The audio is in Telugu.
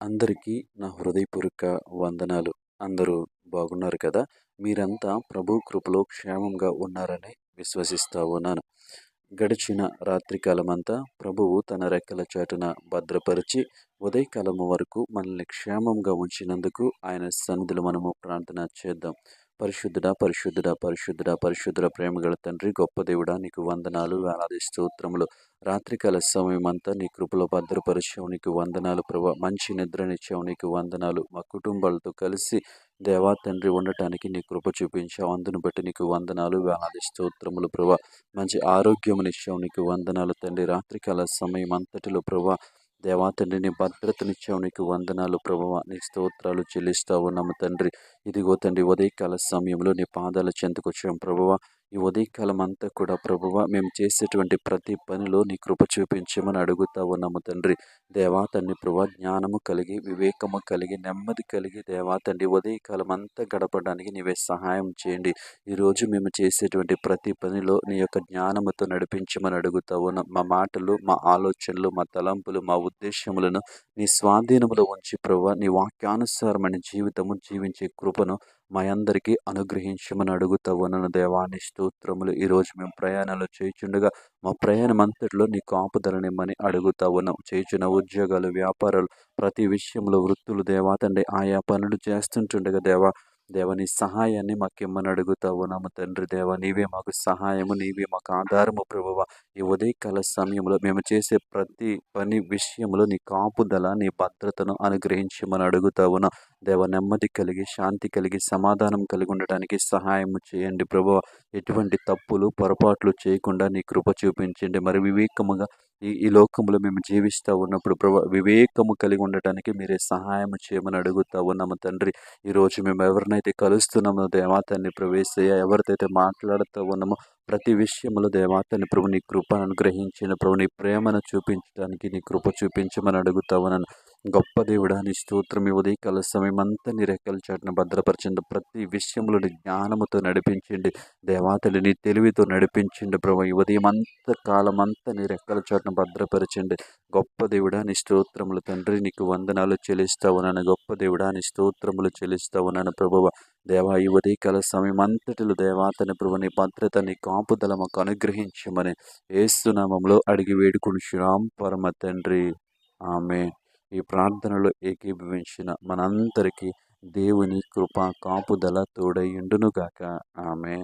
అందరికీ నా హృదయపూర్వక వందనాలు. అందరూ బాగున్నారు కదా? మీరంతా ప్రభు కృపలో క్షేమంగా ఉన్నారని విశ్వసిస్తా ఉన్నాను. గడిచిన రాత్రికాలమంతా ప్రభువు తన రెక్కల చాటున భద్రపరిచి ఉదయకాలము వరకు మనల్ని క్షేమంగా ఉంచినందుకు ఆయన సన్నిధులు మనము ప్రార్థన చేద్దాం. పరిశుద్ధుడ పరిశుద్ధుడ పరిశుద్ధుడ పరిశుద్ధుడ ప్రేమగల తండ్రి గొప్ప దేవుడా నీకు వందనాలు వేలాది స్తోత్రములు. రాత్రికాల సమయం అంతా నీ కృపలో భద్రపరిచావు నీకు వందనాలు ప్రభా. మంచి నిద్రనిచ్చావు నీకు వందనాలు. మా కుటుంబాలతో కలిసి దేవా తండ్రి ఉండటానికి నీ కృప చూపించావు. అందును బట్టి నీకు వందనాలు వేలాది స్తోత్రములు ప్రభా. మంచి ఆరోగ్యమునిచ్చావు నీకు వందనాలు తండ్రి. రాత్రికాల సమయం అంతటిలో ప్రభా దేవా తండ్రి నీ భద్రతనిచ్చావు నీకు వందనాలు ప్రభావ. నీ స్తోత్రాలు చెల్లిస్తావు. నమ్మ తండ్రి. ఇదిగో తండ్రి ఉదయకాల సమయంలో నీ పాదాల చెంతకొచ్చాం ప్రభువ. ఈ ఉదయకాలం అంతా కూడా ప్రభువ మేము చేసేటువంటి ప్రతి పనిలో నీ కృప చూపించమని అడుగుతా ఉన్నాము తండ్రి. దేవా తండ్రి ప్రభా జ్ఞానము కలిగి వివేకము కలిగి నెమ్మది కలిగి దేవా తండ్రి ఉదయకాలం అంతా గడపడానికి నీవే సహాయం చేయండి. ఈరోజు మేము చేసేటువంటి ప్రతి పనిలో నీ యొక్క జ్ఞానముతో నడిపించమని అడుగుతా ఉన్నాం. మా మాటలు మా ఆలోచనలు మా తలంపులు మా ఉద్దేశములను నీ స్వాధీనములో ఉంచి ప్రభు నీ వాక్యానుసారమైన జీవితము జీవించే కృపను మా అందరికీ అనుగ్రహించమని అడుగుతా ఉన్నాను దేవాన్ని స్తోత్రములు. ఈరోజు మేము ప్రయాణాలు చేయుచుండగా మా ప్రయాణం అంతటిలో నీ కాపుదలనిమ్మని అడుగుతా ఉన్నాం. చేయుచున్న ఉద్యోగాలు వ్యాపారాలు ప్రతి విషయంలో వృత్తులు దేవా తండ్రి ఆయా పనులు చేస్తుంటుండగా దేవా దేవని సహాయాన్ని మాకేమని అడుగుతా ఉన్నాము తండ్రి. దేవ నీవే మాకు సహాయము నీవే మాకు ఆధారము ప్రభువ. ఈ ఉదయకాల సమయంలో మేము చేసే ప్రతి పని విషయంలో నీ కాపుదల నీ భద్రతను అనుగ్రహించమని అడుగుతా ఉన్నాం. దేవ నెమ్మది కలిగి శాంతి కలిగి సమాధానం కలిగి ఉండటానికి సహాయం చేయండి ప్రభు. ఎటువంటి తప్పులు పొరపాట్లు చేయకుండా నీ కృప చూపించండి. మరి వివేకముగా ఈ ఈ లోకంలో మేము జీవిస్తూ ఉన్నప్పుడు ప్రభు వివేకము కలిగి ఉండటానికి మీరే సహాయం చేయమని అడుగుతా ఉన్నాము తండ్రి. ఈరోజు మేము ఎవరినైతే కలుస్తున్నామో దేవాతాన్ని ప్రవేశయ్యా ఎవరితైతే మాట్లాడుతూ ఉన్నామో ప్రతి విషయంలో దేవాతని ప్రభు నీ కృపను అనుగ్రహించిన ప్రభు నీ ప్రేమను చూపించడానికి నీ కృప చూపించమని అడుగుతావు నన్ను గొప్ప దేవుడాని స్తోత్రం ఈ ఉదయకాల సమయమంతా అంతా నీ రెక్కల చాటున భద్రపరచండి. ప్రతి విషయంలోని జ్ఞానముతో నడిపించండి. దేవాతలిని నీ తెలివితో నడిపించండి ప్రభు. ఈ ఉదయం అంత కాలం అంతా నీ రెక్కల చాటున భద్రపరచండి. గొప్ప దేవుడాని స్తోత్రములు తండ్రి నీకు వందనాలు చెల్లిస్తావు నన్ను గొప్ప దేవుడాని స్తోత్రములు చెల్లిస్తావు నన్ను ప్రభువ దేవా ఈ ఉదయకాల సమయం అంతటిలో దేవాతని ప్రభు నీ భద్రత నీ కాపుదల మాకు అనుగ్రహించమని ఏసునామంలో అడిగి వేడుకుని శ్రామ్ పరమ తండ్రి. ఆమె ఈ ప్రార్థనలో ఏకీభవించిన మనందరికీ దేవుని కృప కాపుదల తోడయుండునుగాక ఆమె